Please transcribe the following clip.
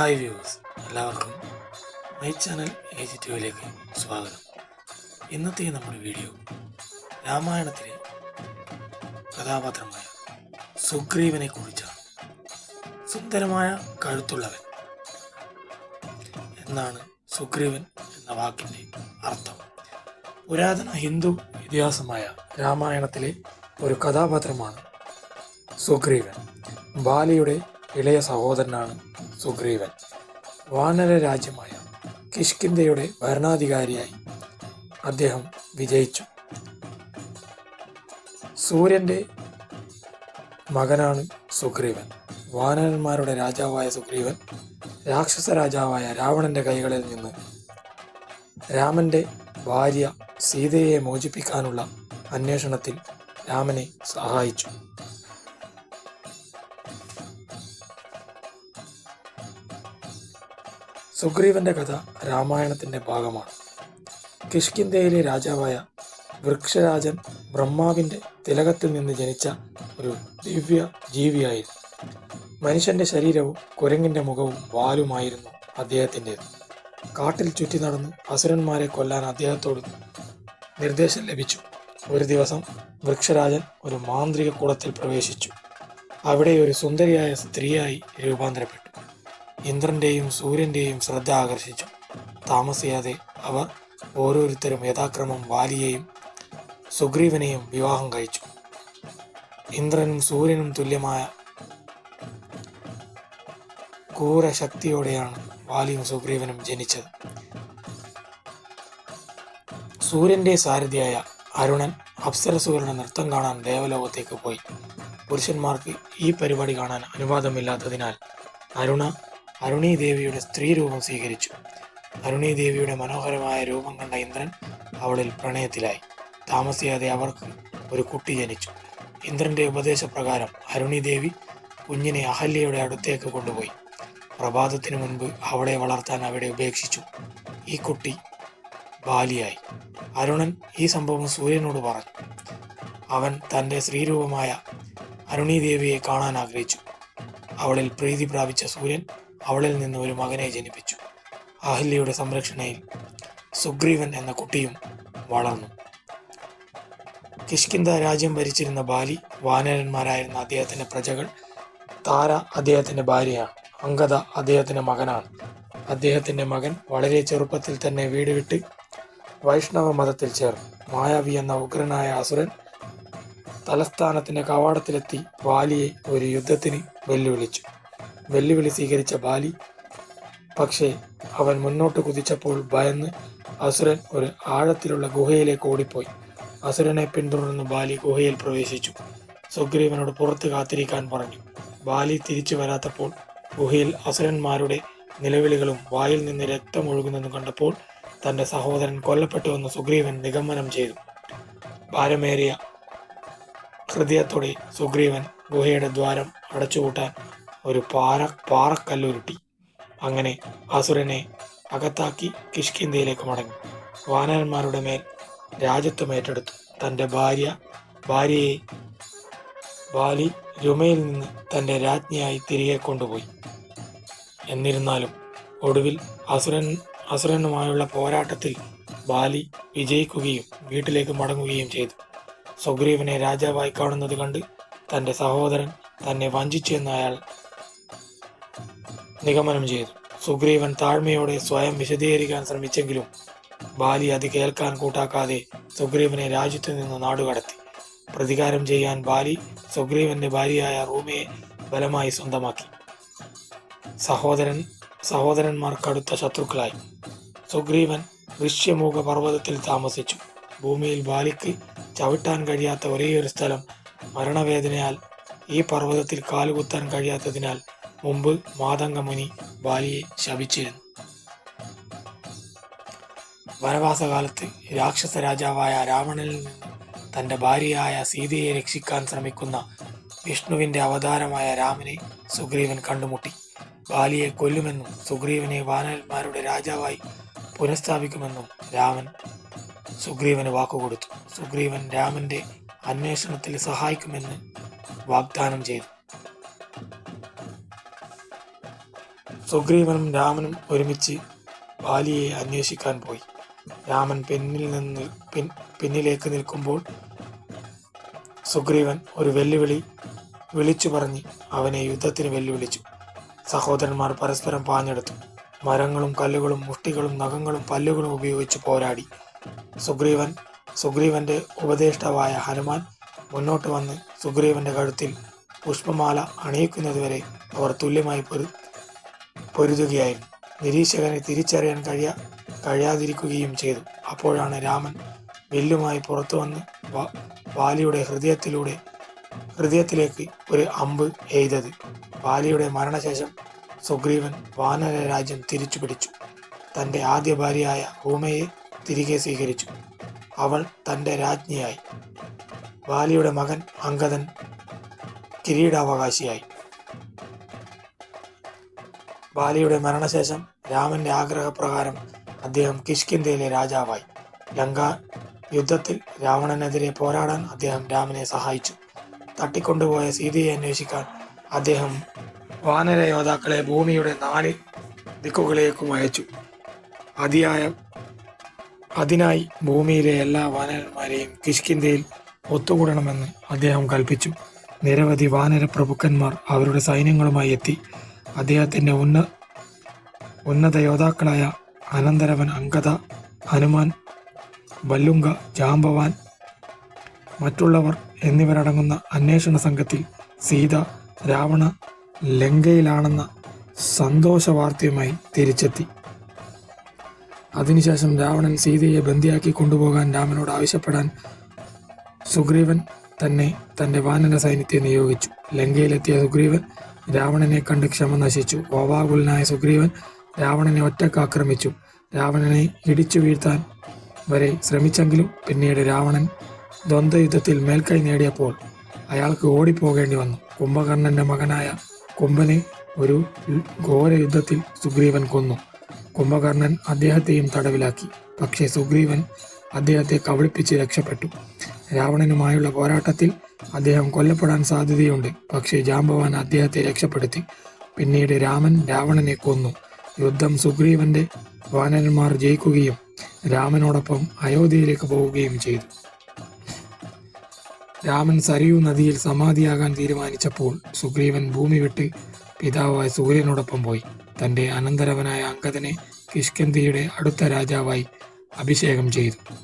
Hi viewers എല്ലാവർക്കും my channel age ടിവിയിലേക്ക് സ്വാഗതം. ഇന്നത്തെ നമ്മുടെ വീഡിയോ രാമായണത്തിലെ കഥാപാത്രമായ സുഗ്രീവനെ കുറിച്ചാണ്. സുന്ദരമായ കഴുത്തുള്ളവൻ എന്നാണ് സുഗ്രീവൻ എന്ന വാക്കിന്റെ അർത്ഥം. പുരാതന ഹിന്ദു ഇതിഹാസമായ രാമായണത്തിലെ ഒരു കഥാപാത്രമാണ് സുഗ്രീവൻ. ബാലിയുടെ ഇളയ സഹോദരനാണ് സുഗ്രീവൻ. വാനര രാജ്യമായ കിഷ്കിന്ധയുടെ ഭരണാധികാരിയായി അദ്ദേഹം വിജയിച്ചു. സൂര്യന്റെ മകനാണ് സുഗ്രീവൻ. വാനരന്മാരുടെ രാജാവായ സുഗ്രീവൻ രാക്ഷസ രാജാവായ രാവണന്റെ കൈകളിൽ നിന്ന് രാമന്റെ ഭാര്യ സീതയെ മോചിപ്പിക്കാനുള്ള അന്വേഷണത്തിൽ രാമനെ സഹായിച്ചു. സുഗ്രീവന്റെ കഥ രാമായണത്തിന്റെ ഭാഗമാണ്. കിഷ്കിന്ധയിലെ രാജാവായ വൃക്ഷരാജൻ ബ്രഹ്മാവിന്റെ തിലകത്തിൽ നിന്ന് ജനിച്ച ഒരു ദിവ്യ ജീവിയായിരുന്നു. മനുഷ്യന്റെ ശരീരവും കുരങ്ങിന്റെ മുഖവും വാലുമായിരുന്നു അദ്ദേഹത്തിന്റെ കാട്ടിൽ ചുറ്റി നടന്ന് അസുരന്മാരെ കൊല്ലാൻ അദ്ദേഹത്തോട് നിർദ്ദേശം ലഭിച്ചു. ഒരു ദിവസം വൃക്ഷരാജൻ ഒരു മാന്ത്രിക കുളത്തിൽ പ്രവേശിച്ചു. അവിടെ ഒരു സുന്ദരിയായ സ്ത്രീയായി രൂപാന്തരപ്പെട്ടു. ഇന്ദ്രന്റെയും സൂര്യന്റെയും ശ്രദ്ധ ആകർഷിച്ചു. താമസിയാതെ അവർ ഓരോരുത്തരും യഥാക്രമം വാലിയെയും സുഗ്രീവനെയും വിവാഹം കഴിച്ചു. ഇന്ദ്രനും സൂര്യനും തുല്യമായ ക്രൂരശക്തിയോടെയാണ് വാലിയും സുഗ്രീവനും ജനിച്ചത്. സൂര്യന്റെ സാരഥിയായ അരുണൻ അപ്സരസുകളുടെ നൃത്തം കാണാൻ ദേവലോകത്തേക്ക് പോയി. പുരുഷന്മാർക്ക് ഈ പരിപാടി കാണാൻ അനുവാദമില്ലാത്തതിനാൽ അരുണ അരുണി സ്ത്രീരൂപം സ്ത്രീ രൂപം സ്വീകരിച്ചു. അരുണീദേവിയുടെ മനോഹരമായ രൂപം കണ്ട ഇന്ദ്രൻ അവളിൽ പ്രണയത്തിലായി. താമസിയാതെ അവർക്ക് ഒരു കുട്ടി ജനിച്ചു. ഇന്ദ്രന്റെ ഉപദേശപ്രകാരം അരുണിദേവി കുഞ്ഞിനെ അഹല്യയുടെ അടുത്തേക്ക് കൊണ്ടുപോയി. പ്രഭാതത്തിനു മുൻപ് അവളെ വളർത്താൻ അവിടെ ഉപേക്ഷിച്ചു. ഈ കുട്ടി ബാലിയായി. അരുണൻ ഈ സംഭവം സൂര്യനോട് പറഞ്ഞു. അവൻ തന്റെ സ്ത്രീരൂപമായ അരുണിദേവിയെ കാണാൻ ആഗ്രഹിച്ചു. അവളിൽ പ്രീതി പ്രാപിച്ച സൂര്യൻ അവളിൽ നിന്ന് ഒരു മകനെ ജനിപ്പിച്ചു. അഹല്യയുടെ സംരക്ഷണയിൽ സുഗ്രീവൻ എന്ന കുട്ടിയും വളർന്നു. കിഷ്കിന്ദ രാജ്യം ഭരിച്ചിരുന്ന ബാലി വാനരന്മാരായിരുന്ന അദ്ദേഹത്തിന്റെ പ്രജകൾ താര അദ്ദേഹത്തിന്റെ ഭാര്യയാണ് അങ്കദ അദ്ദേഹത്തിന്റെ മകനാണ്. അദ്ദേഹത്തിന്റെ മകൻ വളരെ ചെറുപ്പത്തിൽ തന്നെ വീട് വിട്ട് വൈഷ്ണവ മതത്തിൽ ചേർന്നു. മായാവി എന്ന ഉഗ്രനായ അസുരൻ തലസ്ഥാനത്തിന്റെ കവാടത്തിലെത്തി ബാലിയെ ഒരു യുദ്ധത്തിന് വെല്ലുവിളിച്ചു. വെല്ലുവിളി സ്വീകരിച്ച ബാലി. പക്ഷേ അവൻ മുന്നോട്ട് കുതിച്ചപ്പോൾ ഭയന്ന് അസുരൻ ഒരു ആഴത്തിലുള്ള ഗുഹയിലേക്ക് ഓടിപ്പോയി. അസുരനെ പിന്തുടർന്ന് ബാലി ഗുഹയിൽ പ്രവേശിച്ചു. സുഗ്രീവനോട് പുറത്ത് കാത്തിരിക്കാൻ പറഞ്ഞു. ബാലി തിരിച്ചു വരാത്തപ്പോൾ ഗുഹയിൽ അസുരന്മാരുടെ നിലവിളികളും വായിൽ നിന്ന് രക്തം ഒഴുകുന്നതും കണ്ടപ്പോൾ തന്റെ സഹോദരൻ കൊല്ലപ്പെട്ടുവെന്ന് സുഗ്രീവൻ നിഗമനം ചെയ്തു. ഭാരമേറിയ ഹൃദയത്തോടെ സുഗ്രീവൻ ഗുഹയുടെ ദ്വാരം അടച്ചുപൂട്ടാൻ ഒരു പാറ പാറക്കല്ലുരുട്ടി. അങ്ങനെ അസുരനെ അകത്താക്കി കിഷ്കിന്ധയിലേക്ക് മടങ്ങി. വാനരന്മാരുടെ മേൽ രാജ്യത്വം ഏറ്റെടുത്തു. തന്റെ ഭാര്യ ഭാര്യയെ ബാലി രുമയിൽ നിന്ന് തന്റെ രാജ്ഞിയായി തിരികെ കൊണ്ടുപോയി. എന്നിരുന്നാലും ഒടുവിൽ അസുരൻ അസുരനുമായുള്ള പോരാട്ടത്തിൽ ബാലി വിജയിക്കുകയും വീട്ടിലേക്ക് മടങ്ങുകയും ചെയ്തു. സുഗ്രീവനെ രാജാവായി കാണുന്നത് കണ്ട് തന്റെ സഹോദരൻ തന്നെ വഞ്ചിച്ചു എന്ന് അയാൾ നിഗമനം ചെയ്തു. സുഗ്രീവൻ താഴ്മയോടെ സ്വയം വിശദീകരിക്കാൻ ശ്രമിച്ചെങ്കിലും ബാലി അത് കേൾക്കാൻ കൂട്ടാക്കാതെ സുഗ്രീവനെ രാജ്യത്തു നിന്ന് നാടുകടത്തി. പ്രതികാരം ചെയ്യാൻ ബാലി സുഗ്രീവന്റെ ഭാര്യയായ റൂമയെ ബലമായി സ്വന്തമാക്കി. സഹോദരൻ സഹോദരന്മാർ കടുത്ത ശത്രുക്കളായി. സുഗ്രീവൻ ഋഷ്യമൂഖ പർവതത്തിൽ താമസിച്ചു. ഭൂമിയിൽ ബാലിക്ക് ചവിട്ടാൻ കഴിയാത്ത ഒരേയൊരു സ്ഥലം മരണവേദനയാൽ ഈ പർവതത്തിൽ കാലുകുത്താൻ കഴിയാത്തതിനാൽ മുമ്പ് മാതംഗമുനി ബാലിയെ ശപിച്ചിരുന്നു. വനവാസകാലത്ത് രാക്ഷസ രാജാവായ രാവണനിൽ നിന്ന് തന്റെ ഭാര്യയായ സീതയെ രക്ഷിക്കാൻ ശ്രമിക്കുന്ന വിഷ്ണുവിന്റെ അവതാരമായ രാമനെ സുഗ്രീവൻ കണ്ടുമുട്ടി. ബാലിയെ കൊല്ലുമെന്നും സുഗ്രീവനെ വാനരന്മാരുടെ രാജാവായി പുനഃസ്ഥാപിക്കുമെന്നും രാമൻ സുഗ്രീവന് വാക്കുകൊടുത്തു. സുഗ്രീവൻ രാമന്റെ അന്വേഷണത്തിൽ സഹായിക്കുമെന്ന് വാഗ്ദാനം ചെയ്തു. സുഗ്രീവനും രാമനും ഒരുമിച്ച് ബാലിയെ അന്വേഷിക്കാൻ പോയി. രാമൻ പിന്നിൽ നിന്ന് പിന്നിലേക്ക് നിൽക്കുമ്പോൾ സുഗ്രീവൻ ഒരു വെല്ലുവിളി വിളിച്ചു പറഞ്ഞ് അവനെ യുദ്ധത്തിന് വെല്ലുവിളിച്ചു. സഹോദരന്മാർ പരസ്പരം പാഞ്ഞെടുത്തു. മരങ്ങളും കല്ലുകളും മുഷ്ടികളും നഖങ്ങളും പല്ലുകളും ഉപയോഗിച്ച് പോരാടി. സുഗ്രീവൻ സുഗ്രീവന്റെ ഉപദേഷ്ടാവായ ഹനുമാൻ മുന്നോട്ട് വന്ന് സുഗ്രീവന്റെ കഴുത്തിൽ പുഷ്പമാല അണിയിക്കുന്നതുവരെ അവർ തുല്യമായി പൊരുതുകയായിരുന്നു. നിരീക്ഷകനെ തിരിച്ചറിയാൻ കഴിയാ കഴിയാതിരിക്കുകയും ചെയ്തു. അപ്പോഴാണ് രാമൻ വില്ലുമായി പുറത്തു വന്ന് വാലിയുടെ ഹൃദയത്തിലൂടെ ഹൃദയത്തിലേക്ക് ഒരു അമ്പ് എയ്തത്. വാലിയുടെ മരണശേഷം സുഗ്രീവൻ വാനര രാജ്യം തിരിച്ചു പിടിച്ചു. തന്റെ ആദ്യ ഭാര്യയായ ഭൂമയെ തിരികെ സ്വീകരിച്ചു. അവൾ തന്റെ രാജ്ഞിയായി. വാലിയുടെ മകൻ അങ്കദൻ കിരീടാവകാശിയായി. ബാലിയുടെ മരണശേഷം രാമന്റെ ആഗ്രഹപ്രകാരം അദ്ദേഹം കിഷ്കിന്ധയിലെ രാജാവായി. ലങ്ക യുദ്ധത്തിൽ രാവണനെതിരെ പോരാടാൻ അദ്ദേഹം രാമനെ സഹായിച്ചു. തട്ടിക്കൊണ്ടുപോയ സീതയെ അന്വേഷിക്കാൻ അദ്ദേഹം വാനര യോദ്ധാക്കളെ ഭൂമിയുടെ നാല് ദിക്കുകളിലേക്കും അയച്ചു. അതിയായ അതിനായി ഭൂമിയിലെ എല്ലാ വാനരന്മാരെയും കിഷ്കിന്ധയിൽ ഒത്തുകൂടണമെന്ന് അദ്ദേഹം കൽപ്പിച്ചു. നിരവധി വാനര പ്രഭുക്കന്മാർ അവരുടെ സൈന്യങ്ങളുമായി എത്തി. അദ്ദേഹത്തിന്റെ ഉന്ന ഉന്നത യോദ്ധാക്കളായ അനന്തരവൻ അങ്കദ ഹനുമാൻ ബല്ലുങ്ക ജാംബവാൻ മറ്റുള്ളവർ എന്നിവരടങ്ങുന്ന അന്വേഷണ സംഘത്തിൽ സീത രാവണ ലങ്കയിലാണെന്ന സന്തോഷ വാർത്തയുമായി തിരിച്ചെത്തി. അതിനുശേഷം രാവണൻ സീതയെ ബന്ദിയാക്കി കൊണ്ടുപോകാൻ രാമനോട് ആവശ്യപ്പെടാൻ സുഗ്രീവൻ തന്നെ തന്റെ വാനര സൈന്യത്തെ നിയോഗിച്ചു. ലങ്കയിലെത്തിയ സുഗ്രീവൻ രാവണനെ കണ്ട് ക്ഷമ നശിച്ചു. കോപാകുലനായ സുഗ്രീവൻ രാവണനെ ഒറ്റയ്ക്ക് ആക്രമിച്ചു. രാവണനെ ഇടിച്ചു വീഴ്ത്താൻ വരെ ശ്രമിച്ചെങ്കിലും പിന്നീട് രാവണൻ ദ്വന്ദ്വയുദ്ധത്തിൽ മേൽക്കൈ നേടിയപ്പോൾ അയാൾക്ക് ഓടിപ്പോകേണ്ടി വന്നു. കുംഭകർണന്റെ മകനായ കുംഭനെ ഒരു ഘോര യുദ്ധത്തിൽ സുഗ്രീവൻ കൊന്നു. കുംഭകർണൻ അദ്ദേഹത്തെയും തടവിലാക്കി. പക്ഷേ സുഗ്രീവൻ അദ്ദേഹത്തെ കബളിപ്പിച്ച് രക്ഷപ്പെട്ടു. രാവണനുമായുള്ള പോരാട്ടത്തിൽ അദ്ദേഹം കൊല്ലപ്പെടാൻ സാധ്യതയുണ്ട്. പക്ഷേ ജാംബവാൻ അദ്ദേഹത്തെ രക്ഷപ്പെടുത്തി. പിന്നീട് രാമൻ രാവണനെ കൊന്നു. യുദ്ധം സുഗ്രീവന്റെ വാനന്മാർ ജയിക്കുകയും രാമനോടൊപ്പം അയോധ്യയിലേക്ക് പോവുകയും ചെയ്തു. രാമൻ സരിയു നദിയിൽ സമാധിയാകാൻ തീരുമാനിച്ചപ്പോൾ സുഗ്രീവൻ ഭൂമി വിട്ട് പിതാവായ സൂര്യനോടൊപ്പം പോയി. തന്റെ അനന്തരവനായ അങ്കദനെ കിഷ്കന്തിയുടെ അടുത്ത രാജാവായി അഭിഷേകം ചെയ്തു.